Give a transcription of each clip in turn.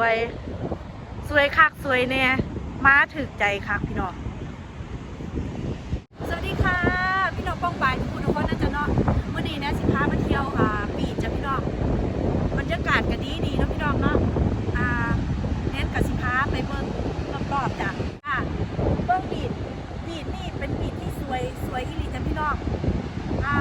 สวย สวยคักสวยแน่มาถึกใจคักพี่น้อง สวัสดีค่ะ พี่น้องป้องปายทุกคนทุกคนน่าจะเนาะวันนี้นะสิพามาเที่ยวอ่าบีชจ้ะพี่น้องบรรยากาศก็ดีดีเนาะพี่น้องเนาะอ่าเน้นกับสิพาไปเบิ่งรอบๆจ้ะอะเบิ่งบีชบีชนี่เป็นบีชที่สวยสวยอีหลีจ้ะพี่น้องอ่า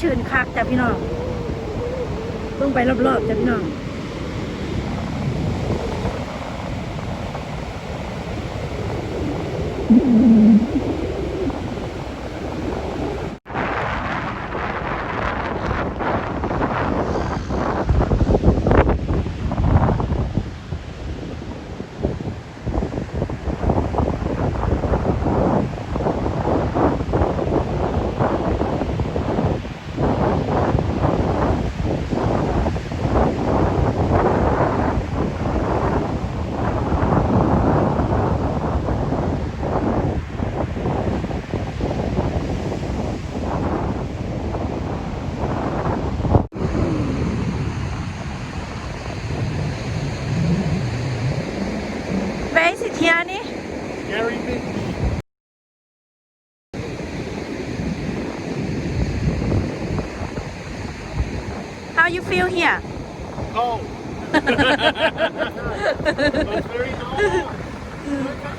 ชื่นคักจ้ะพี่น้องเพิ่งไปรอบๆจ้ะพี่น้องอืม here Gary. How you feel here Cold. but very normal.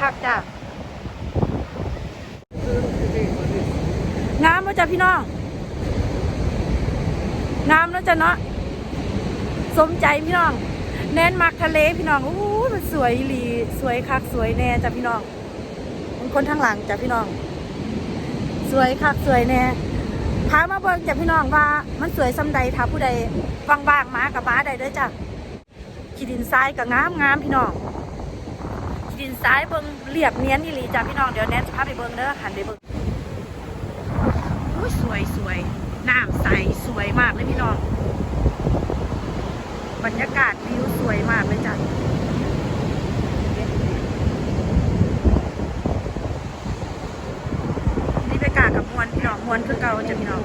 คักจ้ะงามว่าจ้ะพี่น้องงามแล้วจ้ะเนาะสมใจพี่น้อง แน่นมักทะเลพี่น้องโอ้มันสวยหลีสวยคักสวยแน่จ้ะพี่น้องมันคนทางหลังจ้ะพี่น้อง สวยคักสวยแน่พามาเบิ่งจ้ะพี่น้องว่า มันสวยซำใดถ้าผู้ใดว่างๆมากับมาได้เด้อจ้ะขีดินทรายก็งามงามพี่น้อง ซ้ายเบิงเรียบเนียนนี่ลีจ้ะพี่น้องเดี๋ยวแนนจะพาไปเบิงเด้อหันไปเบิงสวยสวยน้ำใสสวยมากเลยพี่น้อง บรรยากาศวิวสวยมากเลยจ้ะนี่ไปกากับมวลพี่น้องมวลคือเก่าจ้ะพี่น้อง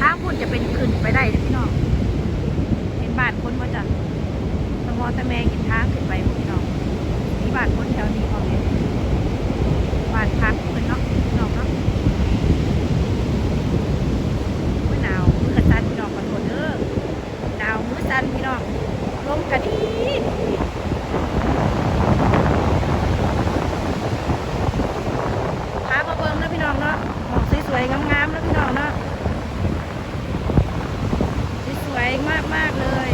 ทางพุ่นจะเป็นขึ้นไปได้เด้อพี่น้องเห็นบ้านคนว่าจะตะมอตะแมงกินทางขึ้นไปพี่น้องมีบ้านคนแถวนี้พอไหมบ้านพักเพิ่นเนาะพี่น้องเนาะมื้อหนาวมื้อกระตันพี่น้องขอโทษเด้อหนาวมื้อตันพี่น้องลมกระดีพามาเบิ่งนะพี่น้องเนาะหมอกสวยๆงามๆนะพี่น้องเนาะ สวยมากมากๆเลย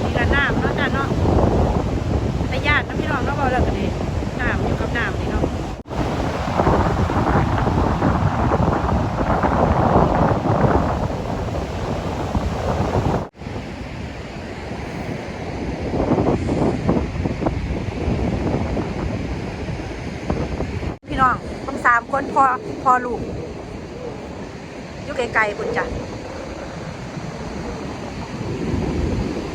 นี่ละน้ำเนาะจ้ะเนาะไปญาตินะพี่น้องเนาะบอกแล้วกันนี่น้ำอยู่กับน้ำนี่เนาะพี่น้องต้องสามคนพ อพอลูกอยู่ไกลๆคุณจ้ะ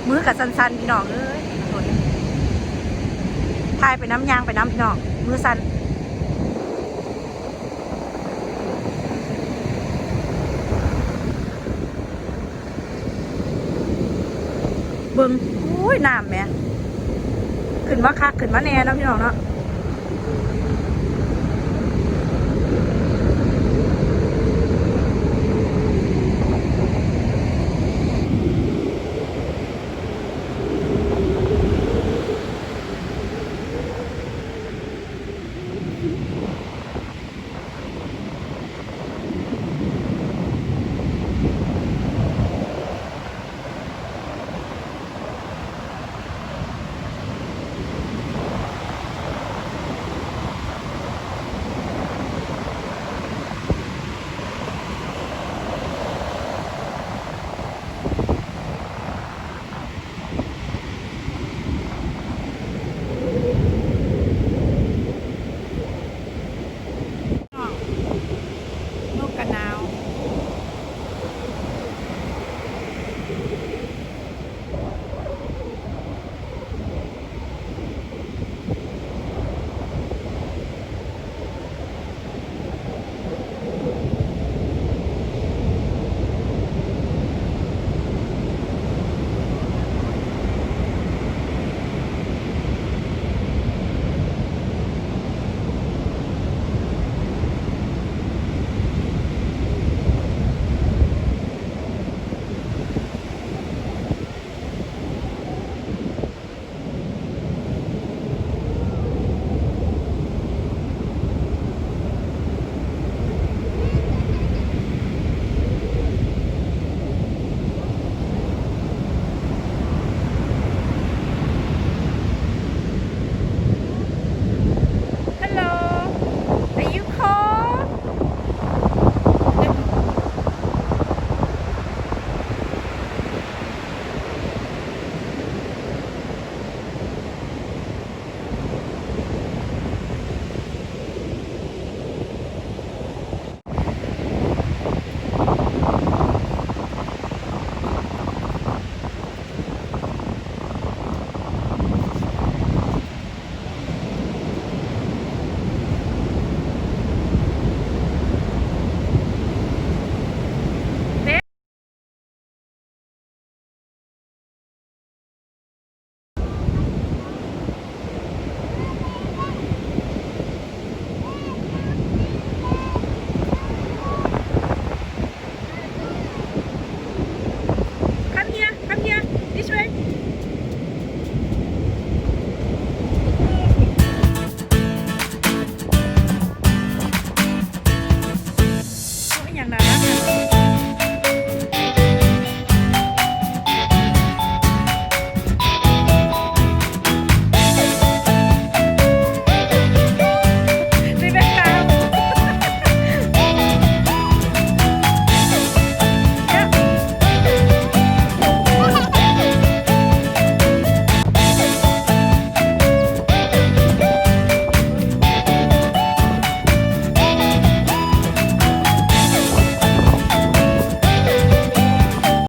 มือกับสันๆพี่น้องเอ้ยโทษทายไปน้ำยางไปน้ำพี่น้องมือสันเบิ่งอุ้ยน้ำแม่ขึ้นมาคักขึ้นมาแน่นาะพี่น้องเนาะ